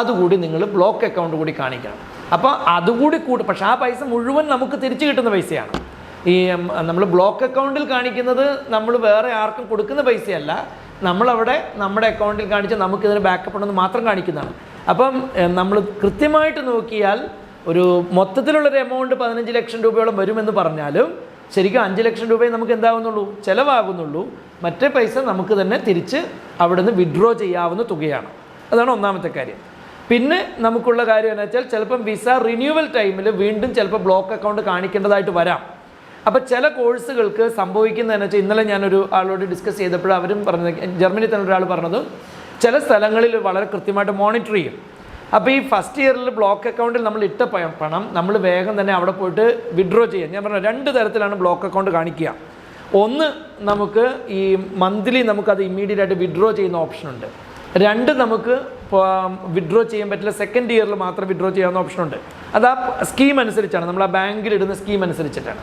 അതുകൂടി നിങ്ങൾ ബ്ലോക്ക് അക്കൗണ്ട് കൂടി കാണിക്കണം. അപ്പോൾ അതുകൂടി കൂട്ടും പക്ഷേ ആ പൈസ മുഴുവൻ നമുക്ക് തിരിച്ചു കിട്ടുന്ന പൈസയാണ്. ഈ നമ്മൾ ബ്ലോക്ക് അക്കൗണ്ടിൽ കാണിക്കുന്നത് നമ്മൾ വേറെ ആർക്കും കൊടുക്കുന്ന പൈസയല്ല. നമ്മളവിടെ നമ്മുടെ അക്കൗണ്ടിൽ കാണിച്ച് നമുക്കിതിന് ബാക്കപ്പ് ഉണ്ടെന്ന് മാത്രം കാണിക്കുന്നതാണ്. അപ്പം നമ്മൾ കൃത്യമായിട്ട് നോക്കിയാൽ ഒരു മൊത്തത്തിലുള്ളൊരു എമൗണ്ട് പതിനഞ്ച് ലക്ഷം രൂപയോളം വരുമെന്ന് പറഞ്ഞാലും ശരിക്കും അഞ്ച് ലക്ഷം രൂപയെ നമുക്ക് എന്താകുന്നുള്ളൂ ചിലവാകുന്നുള്ളൂ. മറ്റേ പൈസ നമുക്ക് തന്നെ തിരിച്ച് അവിടെ നിന്ന് വിഡ്രോ ചെയ്യാവുന്ന തുകയാണ്. അതാണ് ഒന്നാമത്തെ കാര്യം. പിന്നെ നമുക്കുള്ള കാര്യം എന്ന് വെച്ചാൽ ചിലപ്പം വിസ റിന്യൂവൽ ടൈമിൽ വീണ്ടും ചിലപ്പോൾ ബ്ലോക്ക് അക്കൗണ്ട് കാണിക്കേണ്ടതായിട്ട് വരാം. അപ്പോൾ ചില കോഴ്സുകൾക്ക് സംഭവിക്കുന്നതെന്ന് വെച്ചാൽ ഇന്നലെ ഞാനൊരു ആളോട് ഡിസ്കസ് ചെയ്തപ്പോൾ അവരും പറഞ്ഞത് ജർമ്മനി തന്നെ ഒരാൾ പറഞ്ഞത് ചില സ്ഥലങ്ങളിൽ വളരെ കൃത്യമായിട്ട് മോണിറ്റർ ചെയ്യും. അപ്പോൾ ഈ ഫസ്റ്റ് ഇയറിൽ ബ്ലോക്ക് അക്കൗണ്ടിൽ നമ്മൾ ഇട്ട പണം നമ്മൾ വേഗം തന്നെ അവിടെ പോയിട്ട് വിഡ്രോ ചെയ്യാം. ഞാൻ പറഞ്ഞു രണ്ട് തരത്തിലാണ് ബ്ലോക്ക് അക്കൗണ്ട് കാണിക്കുക. ഒന്ന് നമുക്ക് ഈ മന്ത്ലി നമുക്കത് ഇമ്മീഡിയറ്റ് ആയിട്ട് വിഡ്രോ ചെയ്യുന്ന ഓപ്ഷനുണ്ട് രണ്ട് നമുക്ക് വിഡ്രോ ചെയ്യാൻ പറ്റില്ല സെക്കൻഡ് ഇയറിൽ മാത്രം വിഡ്രോ ചെയ്യാവുന്ന ഓപ്ഷനുണ്ട് അത് ആ സ്കീം അനുസരിച്ചാണ് നമ്മൾ ആ ബാങ്കിൽ ഇടുന്ന സ്കീം അനുസരിച്ചിട്ടാണ്.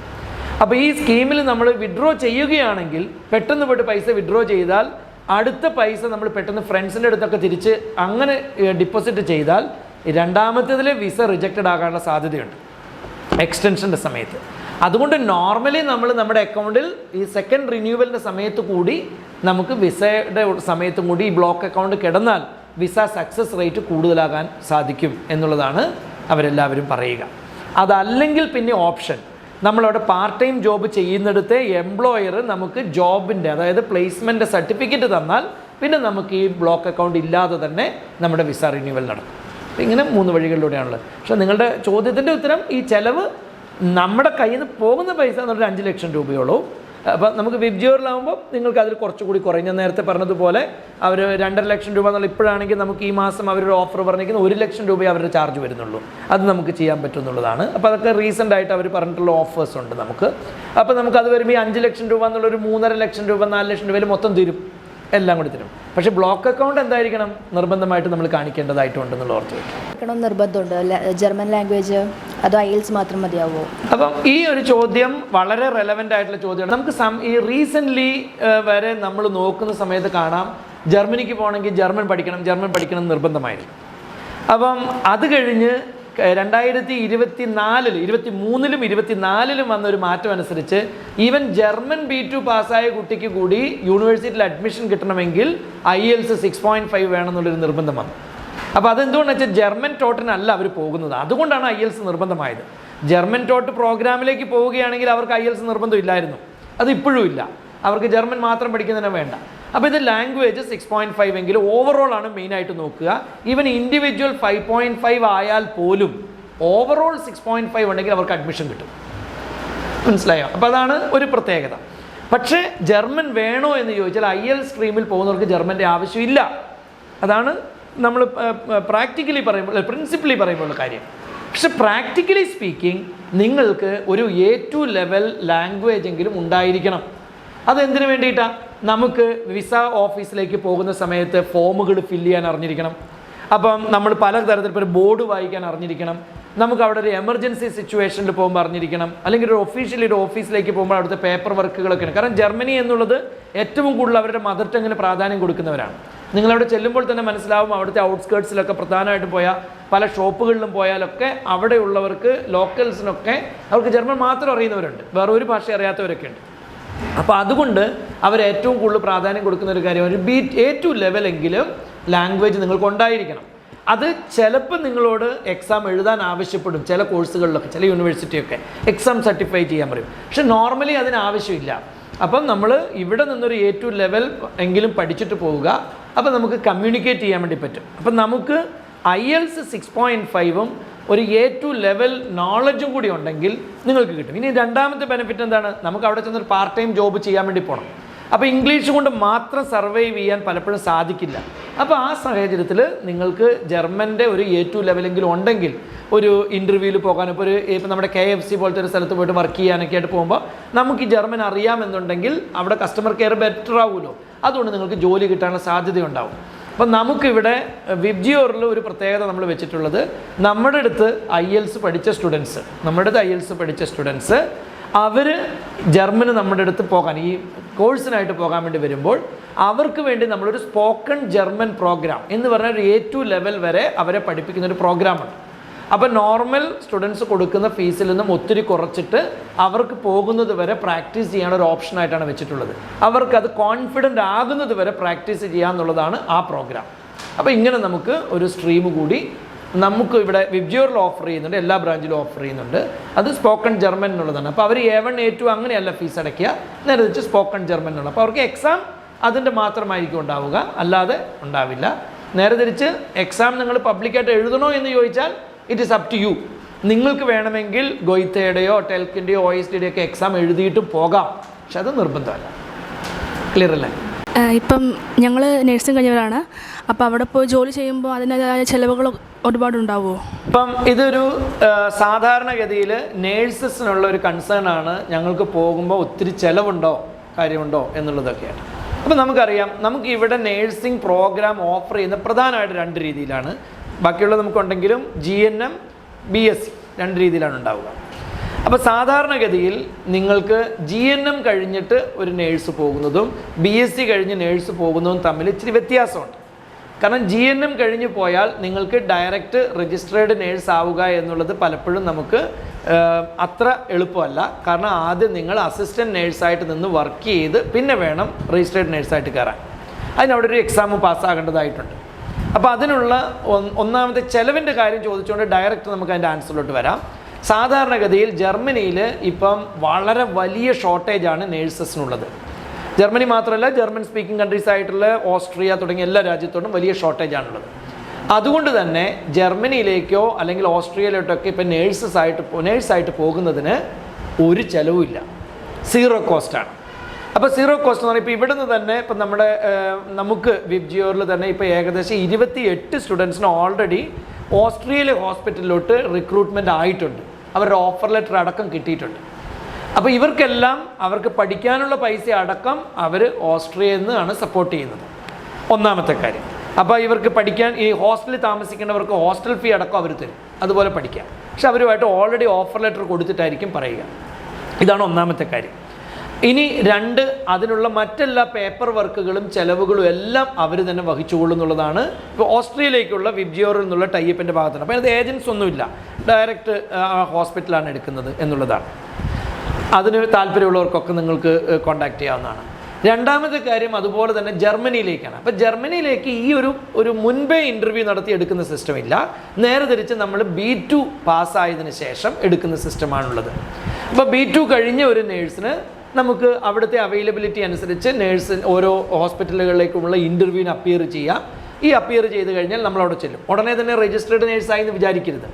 അപ്പോൾ ഈ സ്കീമിൽ നമ്മൾ വിഡ്രോ ചെയ്യുകയാണെങ്കിൽ പെട്ടെന്ന് പോയിട്ട് പൈസ വിഡ്രോ ചെയ്താൽ അടുത്ത പൈസ നമ്മൾ പെട്ടെന്ന് ഫ്രണ്ട്സിന്റെ അടുത്തൊക്കെ തിരിച്ച് അങ്ങനെ ഡിപ്പോസിറ്റ് ചെയ്താൽ രണ്ടാമത്തേതിൽ വിസ റിജക്റ്റഡ് ആകാനുള്ള സാധ്യതയുണ്ട്. എക്സ്റ്റൻഷന്റെ സമയത്ത്. അതുകൊണ്ട് നോർമലി നമ്മൾ നമ്മുടെ അക്കൗണ്ടിൽ ഈ സെക്കൻഡ് റിന്യൂവലിന്റെ സമയത്ത് കൂടി നമുക്ക് വിസയുടെ സമയത്തും കൂടി ഈ ബ്ലോക്ക് അക്കൗണ്ട് കിടന്നാൽ വിസ സക്സസ് റേറ്റ് കൂടുതലാകാൻ സാധിക്കും എന്നുള്ളതാണ് അവരെല്ലാവരും പറയുക. അതല്ലെങ്കിൽ പിന്നെ ഓപ്ഷൻ നമ്മളവിടെ പാർട്ട് ടൈം ജോബ് ചെയ്യുന്നിടത്തെ എംപ്ലോയർ നമുക്ക് ജോബിന്റെ അതായത് പ്ലേസ്മെന്റ് സർട്ടിഫിക്കറ്റ് തന്നാൽ പിന്നെ നമുക്ക് ഈ ബ്ലോക്ക് അക്കൗണ്ട് ഇല്ലാതെ തന്നെ നമ്മുടെ വിസ റിന്യൂവൽ നടക്കും. ഇങ്ങനെ മൂന്ന് വഴികളിലൂടെയാണുള്ളത്. പക്ഷേ നിങ്ങളുടെ ചോദ്യത്തിന്റെ ഉത്തരം ഈ ചിലവ് നമ്മുടെ കയ്യിൽ നിന്ന് പോകുന്ന പൈസ എന്ന് പറഞ്ഞാൽ അഞ്ച് ലക്ഷം രൂപയോളൂ അപ്പോൾ നമുക്ക് വിബ്ജിയോറിലാവുമ്പോൾ നിങ്ങൾക്ക് അതിൽ കുറച്ചുകൂടി കുറയും. ഞാൻ നേരത്തെ പറഞ്ഞതുപോലെ അവർ രണ്ടര ലക്ഷം രൂപ എന്നുള്ള ഇപ്പോഴാണെങ്കിൽ നമുക്ക് ഈ മാസം അവരൊരു ഓഫർ പറഞ്ഞിരിക്കുന്നത് ഒരു ലക്ഷം രൂപയെ അവരുടെ ചാർജ് വരുന്നുള്ളൂ. അത് നമുക്ക് ചെയ്യാൻ പറ്റുന്നുള്ളതാണ്. അപ്പോൾ അതൊക്കെ റീസെന്റ് ആയിട്ട് അവർ പറഞ്ഞിട്ടുള്ള ഓഫേഴ്സ് ഉണ്ട് നമുക്ക്. അപ്പോൾ നമുക്ക് അത് വരുമ്പോൾ ഈ അഞ്ച് ലക്ഷം രൂപ എന്നുള്ളൊരു മൂന്നര ലക്ഷം രൂപ നാല് ലക്ഷം രൂപയിൽ മൊത്തം തീരും. എല്ലാം കൂടി തരും. പക്ഷേ ബ്ലോക്ക് അക്കൗണ്ട് എന്തായിരിക്കണം? നിർബന്ധമായിട്ട് നമ്മൾ കാണിക്കേണ്ടതായിട്ടുണ്ടെന്നുള്ള ഓർത്ത് വയ്ക്കും പഠിക്കണം നിർബന്ധമുണ്ട്. ജർമ്മൻ ലാംഗ്വേജ് അതോ ഐൽസ് മാത്രം മതിയാവോ? അപ്പം ഈ ഒരു ചോദ്യം വളരെ റെലവെന്റ് ആയിട്ടുള്ള ചോദ്യമാണ്. നമുക്ക് ഈ റീസെന്റ്ലി വരെ നമ്മൾ നോക്കുന്ന സമയത്ത് കാണാം. ജർമ്മനിക്ക് പോകണമെങ്കിൽ ജർമ്മൻ പഠിക്കണം ജർമ്മൻ പഠിക്കണം നിർബന്ധമായിരുന്നു. അപ്പം അത് കഴിഞ്ഞ് രണ്ടായിരത്തി ഇരുപത്തി നാലിൽ ഇരുപത്തി മൂന്നിലും ഇരുപത്തി നാലിലും വന്ന ഒരു മാറ്റം അനുസരിച്ച് ഈവൻ ജർമ്മൻ ബി ടു പാസ്സായ കുട്ടിക്ക് കൂടി യൂണിവേഴ്സിറ്റിയിൽ അഡ്മിഷൻ കിട്ടണമെങ്കിൽ IELTS six point five വേണമെന്നുള്ളൊരു നിർബന്ധം വന്നു. അപ്പോൾ അതെന്തുകൊണ്ടെന്ന് വെച്ചാൽ ജർമ്മൻ ടോട്ടിനല്ല അവർ പോകുന്നത്? അതുകൊണ്ടാണ് ഐ എൽസ് നിർബന്ധമായത്. ജർമ്മൻ ടോട്ട് പ്രോഗ്രാമിലേക്ക് പോവുകയാണെങ്കിൽ അവർക്ക് ഐ എൽസ് നിർബന്ധം ഇല്ലായിരുന്നു. അത് ഇപ്പോഴും ഇല്ല. അവർക്ക് ജർമ്മൻ മാത്രം പഠിക്കുന്നതിന് വേണ്ട. അപ്പോൾ ഇത് ലാംഗ്വേജ് സിക്സ് പോയിന്റ് ഫൈവ് എങ്കിലും ഓവറോൾ ആണ് മെയിനായിട്ട് നോക്കുക. Even individual five point five ആയാൽ പോലും ഓവറോൾ സിക്സ് പോയിന്റ് ഫൈവ് ഉണ്ടെങ്കിൽ അവർക്ക് അഡ്മിഷൻ കിട്ടും. മനസ്സിലായോ? അപ്പോൾ അതാണ് ഒരു പ്രത്യേകത. പക്ഷേ ജർമ്മൻ വേണോ എന്ന് ചോദിച്ചാൽ ഐ എൽ സ്ട്രീമിൽ പോകുന്നവർക്ക് ജർമ്മന്റെ ആവശ്യമില്ല. അതാണ് നമ്മൾ പ്രാക്ടിക്കലി പറയുമ്പോൾ പ്രിൻസിപ്പലി പറയുമ്പോൾ കാര്യം. പക്ഷെ പ്രാക്ടിക്കലി സ്പീക്കിംഗ് നിങ്ങൾക്ക് ഒരു എ ടു ലെവൽ ലാംഗ്വേജ് എങ്കിലും ഉണ്ടായിരിക്കണം. അതെന്തിനു വേണ്ടിയിട്ടാണ് നമുക്ക് വിസ ഓഫീസിലേക്ക് പോകുന്ന സമയത്ത് ഫോമുകൾ ഫില്ല് ചെയ്യാൻ അറിഞ്ഞിരിക്കണം. അപ്പം നമ്മൾ പല തരത്തിൽ ഇപ്പോൾ ബോർഡ് വായിക്കാൻ അറിഞ്ഞിരിക്കണം. നമുക്ക് അവിടെ ഒരു എമർജൻസി സിറ്റുവേഷനിൽ പോകുമ്പോൾ അറിഞ്ഞിരിക്കണം. അല്ലെങ്കിൽ ഒരു ഒഫീഷ്യലി ഒരു ഓഫീസിലേക്ക് പോകുമ്പോൾ അവിടുത്തെ പേപ്പർ വർക്കുകളൊക്കെയാണ് കാരണം ജർമ്മനി എന്നുള്ളത് ഏറ്റവും കൂടുതൽ അവരുടെ മദർ ടങ്ങിന് പ്രാധാന്യം കൊടുക്കുന്നവരാണ്. നിങ്ങളവിടെ ചെല്ലുമ്പോൾ തന്നെ മനസ്സിലാവും അവിടുത്തെ ഔട്ട്സ്കേർട്സിലൊക്കെ പ്രധാനമായിട്ടും പോയാൽ പല ഷോപ്പുകളിലും പോയാലൊക്കെ അവിടെയുള്ളവർക്ക് ലോക്കൽസിനൊക്കെ അവർക്ക് ജർമ്മൻ മാത്രം അറിയുന്നവരുണ്ട്. വേറെ ഒരു ഭാഷ അറിയാത്തവരൊക്കെ ഉണ്ട് അപ്പോൾ അതുകൊണ്ട് അവർ ഏറ്റവും കൂടുതൽ പ്രാധാന്യം കൊടുക്കുന്ന ഒരു കാര്യം ഒരു ബി എ ടു ലെവലെങ്കിലും ലാംഗ്വേജ് നിങ്ങൾക്ക് ഉണ്ടായിരിക്കണം. അത് ചിലപ്പോൾ നിങ്ങളോട് എക്സാം എഴുതാൻ ആവശ്യപ്പെടും ചില കോഴ്സുകളിലൊക്കെ ചില യൂണിവേഴ്സിറ്റിയൊക്കെ എക്സാം സർട്ടിഫൈ ചെയ്യാൻ പറയും. പക്ഷെ നോർമലി അതിന് ആവശ്യമില്ല. അപ്പം നമ്മൾ ഇവിടെ നിന്നൊരു എ ടു ലെവൽ എങ്കിലും പഠിച്ചിട്ട് പോവുക. അപ്പം നമുക്ക് കമ്മ്യൂണിക്കേറ്റ് ചെയ്യാൻ വേണ്ടി പറ്റും. അപ്പം നമുക്ക് ഐ എൽസ് സിക്സ് പോയിന്റ് ഫൈവും ഒരു എ ടു ലെവൽ നോളജും കൂടി ഉണ്ടെങ്കിൽ നിങ്ങൾക്ക് കിട്ടും. ഇനി രണ്ടാമത്തെ ബെനിഫിറ്റ് എന്താണ്? നമുക്ക് അവിടെ ചെന്നൊരു പാർട്ട് ടൈം ജോബ് ചെയ്യാൻ വേണ്ടി പോകണം അപ്പോൾ ഇംഗ്ലീഷ് കൊണ്ട് മാത്രം സർവൈവ് ചെയ്യാൻ പലപ്പോഴും സാധിക്കില്ല. അപ്പോൾ ആ സാഹചര്യത്തിൽ നിങ്ങൾക്ക് ജർമ്മന്റെ ഒരു എ ടു ലെവലെങ്കിലും ഉണ്ടെങ്കിൽ ഒരു ഇന്റർവ്യൂവിൽ പോകാൻ ഇപ്പോൾ ഒരു ഇപ്പോൾ നമ്മുടെ കെ എഫ് സി പോലത്തെ ഒരു സ്ഥലത്ത് പോയിട്ട് വർക്ക് ചെയ്യാനൊക്കെ ആയിട്ട് പോകുമ്പോൾ നമുക്ക് ഈ ജർമ്മൻ അറിയാമെന്നുണ്ടെങ്കിൽ അവിടെ കസ്റ്റമർ കെയർ ബെറ്റർ ആവുമല്ലോ അതുകൊണ്ട് നിങ്ങൾക്ക് ജോലി കിട്ടാനുള്ള സാധ്യതയുണ്ടാവും. അപ്പം നമുക്കിവിടെ വിബ്ജിയോറിൽ ഒരു പ്രത്യേകത നമ്മൾ വെച്ചിട്ടുള്ളത് നമ്മുടെ അടുത്ത് ഐ എൽസ് പഠിച്ച സ്റ്റുഡൻസ് നമ്മുടെ അടുത്ത് ഐ എൽസ് പഠിച്ച സ്റ്റുഡൻസ് അവർ ജർമ്മന് നമ്മുടെ അടുത്ത് പോകാൻ ഈ കോഴ്സിനായിട്ട് പോകാൻ വേണ്ടി വരുമ്പോൾ അവർക്ക് വേണ്ടി നമ്മളൊരു സ്പോക്കൺ ജർമ്മൻ പ്രോഗ്രാം എന്ന് പറഞ്ഞാൽ ഒരു എ ടു ലെവൽ വരെ അവരെ പഠിപ്പിക്കുന്ന ഒരു പ്രോഗ്രാമുണ്ട് അപ്പോൾ നോർമൽ സ്റ്റുഡൻസ് കൊടുക്കുന്ന ഫീസിൽ നിന്നും ഒത്തിരി കുറച്ചിട്ട് അവർക്ക് പോകുന്നത് വരെ പ്രാക്ടീസ് ചെയ്യാൻ ഒരു ഓപ്ഷനായിട്ടാണ് വെച്ചിട്ടുള്ളത്. അവർക്ക് അത് കോൺഫിഡന്റ് ആകുന്നത് വരെ പ്രാക്ടീസ് ചെയ്യാന്നുള്ളതാണ് ആ പ്രോഗ്രാം. അപ്പോൾ ഇങ്ങനെ നമുക്ക് ഒരു സ്ട്രീം കൂടി നമുക്ക് ഇവിടെ വിബ്ജിയോറിൽ ഓഫർ ചെയ്യുന്നുണ്ട് എല്ലാ ബ്രാഞ്ചിലും ഓഫർ ചെയ്യുന്നുണ്ട്. അത് സ്പോക്കൺ ജർമ്മൻ എന്നുള്ളതാണ്. അപ്പോൾ അവർ എ വൺ എ ടു അങ്ങനെയല്ല ഫീസ് അടയ്ക്കുക. നേരെ വെച്ച് സ്പോക്കൺ ജർമ്മൻ എന്നുള്ള അപ്പോൾ അവർക്ക് എക്സാം അതിന്റെ മാത്രമായിരിക്കും ഉണ്ടാവുക. അല്ലാതെ ഉണ്ടാവില്ല. നേരെ തിരിച്ച് എക്സാം നിങ്ങൾ പബ്ലിക്കായിട്ട് എഴുതണോ എന്ന് ചോദിച്ചാൽ it is up to you നിങ്ങൾക്ക് വേണമെങ്കിൽ ഗൊയ്ത്തയുടെയോ ടെൽക്കിന്റെയോ ഒ എസ് ഡിയുടെയോ ഒക്കെ എക്സാം എഴുതിയിട്ട് പോകാം. പക്ഷെ അത് നിർബന്ധമല്ല. ക്ലിയർ അല്ലേ? ഇപ്പം ഞങ്ങൾ നേഴ്സിംഗ് കഴിഞ്ഞവരാണ്. അപ്പോൾ അവിടെ പോയി ജോലി ചെയ്യുമ്പോൾ അതിന്റെതായ ചിലവുകൾ ഒരുപാടുണ്ടാവുമോ ഇപ്പം ഇതൊരു സാധാരണഗതിയിൽ നേഴ്സസിനുള്ള ഒരു കൺസേൺ ആണ് ഞങ്ങൾക്ക് പോകുമ്പോൾ ഒത്തിരി ചിലവുണ്ടോ കാര്യമുണ്ടോ എന്നുള്ളതൊക്കെയാണ് അപ്പം നമുക്കറിയാം നമുക്ക് ഇവിടെ നേഴ്സിംഗ് പ്രോഗ്രാം ഓഫർ ചെയ്യുന്ന പ്രധാനമായിട്ട് രണ്ട് രീതിയിലാണ്. ബാക്കിയുള്ളത് നമുക്കുണ്ടെങ്കിലും G N M B S C രണ്ട് രീതിയിലാണ് ഉണ്ടാവുക. അപ്പോൾ സാധാരണഗതിയിൽ നിങ്ങൾക്ക് ജി എൻ എം കഴിഞ്ഞിട്ട് ഒരു നേഴ്സ് പോകുന്നതും ബി എസ് സി കഴിഞ്ഞ് നേഴ്സ് പോകുന്നതും തമ്മിൽ ഇച്ചിരി വ്യത്യാസമുണ്ട്. കാരണം ജി എൻ എം കഴിഞ്ഞ് പോയാൽ നിങ്ങൾക്ക് ഡയറക്റ്റ് രജിസ്ട്രേഡ് നേഴ്സ് ആവുക എന്നുള്ളത് പലപ്പോഴും നമുക്ക് അത്ര എളുപ്പമല്ല. കാരണം ആദ്യം നിങ്ങൾ അസിസ്റ്റന്റ് നേഴ്സായിട്ട് നിന്ന് വർക്ക് ചെയ്ത് പിന്നെ വേണം രജിസ്ട്രേഡ് നേഴ്സായിട്ട് കയറാൻ. അതിനവിടെ ഒരു എക്സാം പാസ്സാകേണ്ടതായിട്ടുണ്ട്. അപ്പോൾ അതിനുള്ള ഒന്നാമത്തെ ചിലവിന്റെ കാര്യം ചോദിച്ചുകൊണ്ട് ഡയറക്റ്റ് നമുക്ക് അതിന്റെ ആൻസറിലോട്ട് വരാം. സാധാരണഗതിയിൽ ജർമ്മനിയിൽ ഇപ്പം വളരെ വലിയ ഷോർട്ടേജാണ് നേഴ്സസിനുള്ളത്. ജർമ്മനി മാത്രമല്ല ജർമ്മൻ സ്പീക്കിംഗ് കൺട്രീസ് ആയിട്ടുള്ള ഓസ്ട്രിയ തുടങ്ങിയ എല്ലാ രാജ്യത്തോടും വലിയ ഷോർട്ടേജാണുള്ളത്. അതുകൊണ്ട് തന്നെ ജർമ്മനിയിലേക്കോ അല്ലെങ്കിൽ ഓസ്ട്രിയയിലോട്ടൊക്കെ ഇപ്പം നേഴ്സസ് ആയിട്ട് നേഴ്സായിട്ട് പോകുന്നതിന് ഒരു ചിലവുമില്ല. സീറോ കോസ്റ്റാണ്. അപ്പോൾ സീറോ കോസ്റ്റ് എന്ന് പറഞ്ഞാൽ ഇപ്പോൾ ഇവിടുന്ന് തന്നെ ഇപ്പം നമ്മുടെ നമുക്ക് വിബ്ജിയോറിൽ തന്നെ ഇപ്പോൾ ഏകദേശം ഇരുപത്തി എട്ട് സ്റ്റുഡൻസിന് ഓൾറെഡി ഓസ്ട്രേലിയ ഹോസ്പിറ്റലിലോട്ട് റിക്രൂട്ട്മെന്റ് ആയിട്ടുണ്ട്. അവരുടെ ഓഫർ ലെറ്റർ അടക്കം കിട്ടിയിട്ടുണ്ട്. അപ്പോൾ ഇവർക്കെല്ലാം അവർക്ക് പഠിക്കാനുള്ള പൈസ അടക്കം അവർ ഓസ്ട്രിയയിൽ നിന്നാണ് സപ്പോർട്ട് ചെയ്യുന്നത്. ഒന്നാമത്തെ കാര്യം. അപ്പോൾ ഇവർക്ക് പഠിക്കാൻ ഈ ഹോസ്റ്റലിൽ താമസിക്കേണ്ടവർക്ക് ഹോസ്റ്റൽ ഫീ അടക്കം അവർ തരും. അതുപോലെ പഠിക്കാം. പക്ഷെ അവരുമായിട്ട് ഓൾറെഡി ഓഫർ ലെറ്റർ കൊടുത്തിട്ടായിരിക്കും പറയുക. ഇതാണ് ഒന്നാമത്തെ കാര്യം. ഇനി രണ്ട് അതിനുള്ള മറ്റെല്ലാ പേപ്പർ വർക്കുകളും ചെലവുകളും എല്ലാം അവർ തന്നെ വഹിച്ചുകൊള്ളും എന്നുള്ളതാണ് ഇപ്പോൾ ഓസ്ട്രേലിയയിലേക്കുള്ള വിബ്ജിയോറിൽ നിന്നുള്ള ടൈപ്പിന്റെ ഭാഗത്താണ്. അപ്പോൾ അത് ഏജൻസ് ഒന്നുമില്ല. ഡയറക്റ്റ് ഹോസ്പിറ്റലാണ് എടുക്കുന്നത് എന്നുള്ളതാണ്. അതിന് താല്പര്യമുള്ളവർക്കൊക്കെ നിങ്ങൾക്ക് കോൺടാക്റ്റ് ചെയ്യാവുന്നതാണ്. രണ്ടാമത്തെ കാര്യം അതുപോലെ തന്നെ ജർമ്മനിയിലേക്കാണ്. അപ്പോൾ ജർമ്മനിയിലേക്ക് ഈ ഒരു ഒരു മുൻപേ ഇന്റർവ്യൂ നടത്തി എടുക്കുന്ന സിസ്റ്റം ഇല്ല. നേരെ തിരിച്ച് നമ്മൾ ബി ടു പാസ്സായതിനു ശേഷം എടുക്കുന്ന സിസ്റ്റമാണുള്ളത് അപ്പോൾ ബി ടു കഴിഞ്ഞ ഒരു നേഴ്സിന് നമുക്ക് അവിടുത്തെ അവൈലബിലിറ്റി അനുസരിച്ച് നേഴ്സ് ഓരോ ഹോസ്പിറ്റലുകളിലേക്കുമുള്ള ഇന്റർവ്യൂവിന് അപ്പിയർ ചെയ്യാം. ഈ അപ്പിയർ ചെയ്ത് കഴിഞ്ഞാൽ നമ്മൾ അവിടെ ചെല്ലും. ഉടനെ തന്നെ രജിസ്റ്റേർഡ് നേഴ്സായി എന്ന് വിചാരിക്കരുത്.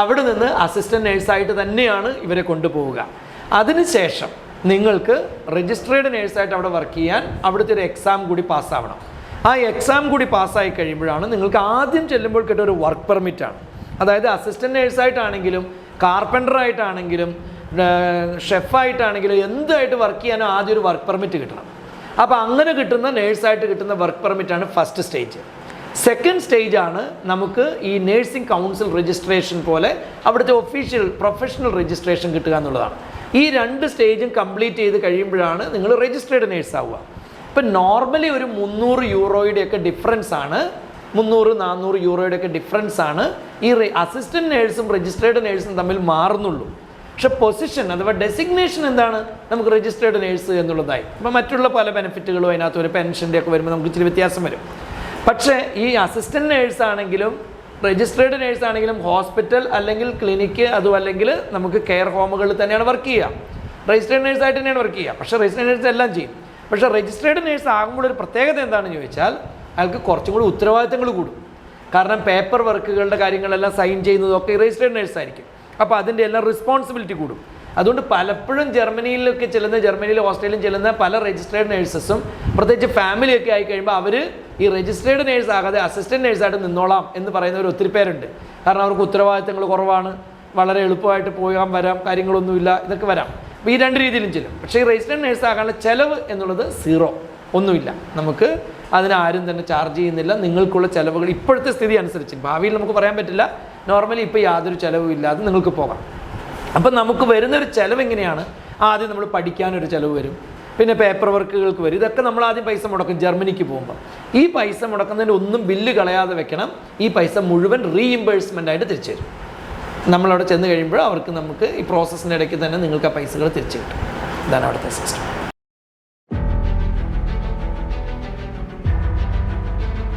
അവിടെ നിന്ന് അസിസ്റ്റന്റ് നേഴ്സായിട്ട് തന്നെയാണ് ഇവരെ കൊണ്ടുപോവുക. അതിനുശേഷം നിങ്ങൾക്ക് രജിസ്ട്രേഡ് നേഴ്സായിട്ട് അവിടെ വർക്ക് ചെയ്യാൻ അവിടുത്തെ ഒരു എക്സാം കൂടി പാസ്സാവണം ആ എക്സാം കൂടി പാസ്സായി കഴിയുമ്പോഴാണ് നിങ്ങൾക്ക് ആദ്യം ചെല്ലുമ്പോൾ കിട്ടിയ ഒരു വർക്ക് പെർമിറ്റാണ് അതായത് അസിസ്റ്റന്റ് നേഴ്സായിട്ടാണെങ്കിലും കാർപ്പന്ററായിട്ടാണെങ്കിലും ഷെഫായിട്ടാണെങ്കിലും എന്തായിട്ട് വർക്ക് ചെയ്യാനോ ആദ്യം ഒരു വർക്ക് പെർമിറ്റ് കിട്ടണം. അപ്പോൾ അങ്ങനെ കിട്ടുന്ന നേഴ്സായിട്ട് കിട്ടുന്ന വർക്ക് പെർമിറ്റാണ് ഫസ്റ്റ് സ്റ്റേജ്. സെക്കൻഡ് സ്റ്റേജ് ആണ് നമുക്ക് ഈ നേഴ്സിംഗ് കൗൺസിൽ രജിസ്ട്രേഷൻ പോലെ അവിടുത്തെ ഒഫീഷ്യൽ പ്രൊഫഷണൽ രജിസ്ട്രേഷൻ കിട്ടുക എന്നുള്ളതാണ്. ഈ രണ്ട് സ്റ്റേജും കംപ്ലീറ്റ് ചെയ്ത് കഴിയുമ്പോഴാണ് നിങ്ങൾ രജിസ്ട്രേഡ് നേഴ്സ് ആവുക ഇപ്പം നോർമലി ഒരു മുന്നൂറ് യൂറോയുടെയൊക്കെ ഡിഫറൻസ് ആണ് മുന്നൂറ് നാനൂറ് യൂറോയുടെയൊക്കെ ഡിഫറൻസ് ആണ് ഈ അസിസ്റ്റന്റ് നേഴ്സും രജിസ്ട്രേഡ് നേഴ്സും തമ്മിൽ മാറുന്നുള്ളൂ. പക്ഷെ പൊസിഷൻ അഥവാ ഡെസിഗ്നേഷൻ എന്താണ്? നമുക്ക് രജിസ്റ്റേർഡ് നേഴ്സ് എന്നുള്ളതായി. അപ്പോൾ മറ്റുള്ള പല ബെനിഫിറ്റുകളും അതിനകത്ത് ഒരു പെൻഷന്റെ ഒക്കെ വരുമ്പോൾ നമുക്ക് ഇച്ചിരി വ്യത്യാസം വരും. പക്ഷേ ഈ അസിസ്റ്റന്റ് നേഴ്സ് ആണെങ്കിലും രജിസ്റ്റേർഡ് നേഴ്സ് ആണെങ്കിലും ഹോസ്പിറ്റൽ അല്ലെങ്കിൽ ക്ലിനിക്ക് അതും അല്ലെങ്കിൽ നമുക്ക് കെയർ ഹോമുകളിൽ തന്നെയാണ് വർക്ക് ചെയ്യുക. രജിസ്റ്റേർഡ് നേഴ്സായിട്ട് തന്നെയാണ് വർക്ക് ചെയ്യുക. പക്ഷേ രജിസ്റ്റേർഡ് നേഴ്സ് എല്ലാം ചെയ്യും. പക്ഷേ രജിസ്റ്റേർഡ് നേഴ്സ് ആകുമ്പോൾ ഒരു പ്രത്യേകത എന്താണെന്ന് ചോദിച്ചാൽ അയാൾക്ക് കുറച്ചും കൂടി ഉത്തരവാദിത്തങ്ങൾ കൂടും. കാരണം പേപ്പർ വർക്കുകളുടെ കാര്യങ്ങളെല്ലാം സൈൻ ചെയ്യുന്നതൊക്കെ രജിസ്റ്റേർഡ് നേഴ്സ് ആയിരിക്കും. അപ്പോൾ അതിന്റെ എല്ലാം റെസ്പോൺസിബിലിറ്റി കൂടും. അതുകൊണ്ട് പലപ്പോഴും ജർമ്മനിയിലൊക്കെ ചെല്ലുന്ന ജർമ്മനിയിലും ഓസ്ട്രേലിയയിലും ചെല്ലുന്ന പല രജിസ്ട്രേഡ് നേഴ്സസും പ്രത്യേകിച്ച് ഫാമിലിയൊക്കെ ആയി കഴിയുമ്പോൾ അവർ ഈ രജിസ്ട്രേഡ് നേഴ്സ് ആകാതെ അസിസ്റ്റന്റ് നേഴ്സായിട്ട് നിന്നോളാം എന്ന് പറയുന്നവർ ഒത്തിരി പേരുണ്ട്. കാരണം അവർക്ക് ഉത്തരവാദിത്തങ്ങൾ കുറവാണ്. വളരെ എളുപ്പമായിട്ട് പോകാൻ വരാം കാര്യങ്ങളൊന്നുമില്ല ഇതൊക്കെ വരാം. അപ്പോൾ ഈ രണ്ട് രീതിയിലും ചെല്ലും. പക്ഷേ ഈ രജിസ്ട്രേഡ് നേഴ്സ് ആകാനുള്ള ചിലവ് എന്നുള്ളത് സീറോ ഒന്നുമില്ല. നമുക്ക് അതിനാരും തന്നെ ചാർജ് ചെയ്യുന്നില്ല. നിങ്ങൾക്കുള്ള ചിലവുകൾ ഇപ്പോഴത്തെ സ്ഥിതി അനുസരിച്ച്. ഭാവിയിൽ നമുക്ക് പറയാൻ പറ്റില്ല. നോർമലി ഇപ്പോൾ യാതൊരു ചിലവും ഇല്ലാതെ നിങ്ങൾക്ക് പോകാം. അപ്പം നമുക്ക് വരുന്നൊരു ചിലവ് എങ്ങനെയാണ്? ആദ്യം നമ്മൾ പഠിക്കാനൊരു ചിലവ് വരും. പിന്നെ പേപ്പർ വർക്കുകൾക്ക് വരും. ഇതൊക്കെ നമ്മൾ ആദ്യം പൈസ മുടക്കും ജർമ്മനിക്ക് പോകുമ്പോൾ ഈ പൈസ മുടക്കുന്നതിന് ഒന്നും ബില്ല് കളയാതെ വെക്കണം. ഈ പൈസ മുഴുവൻ റീഇംബേഴ്സ്മെന്റ് ആയിട്ട് തിരിച്ചു തരും. നമ്മളവിടെ ചെന്ന് കഴിയുമ്പോൾ അവർക്ക് നമുക്ക് ഈ പ്രോസസ്സിന്റെ ഇടയ്ക്ക് തന്നെ നിങ്ങൾക്ക് ആ പൈസകൾ തിരിച്ചു കിട്ടും. ഇതാണ് അവിടുത്തെ സിസ്റ്റം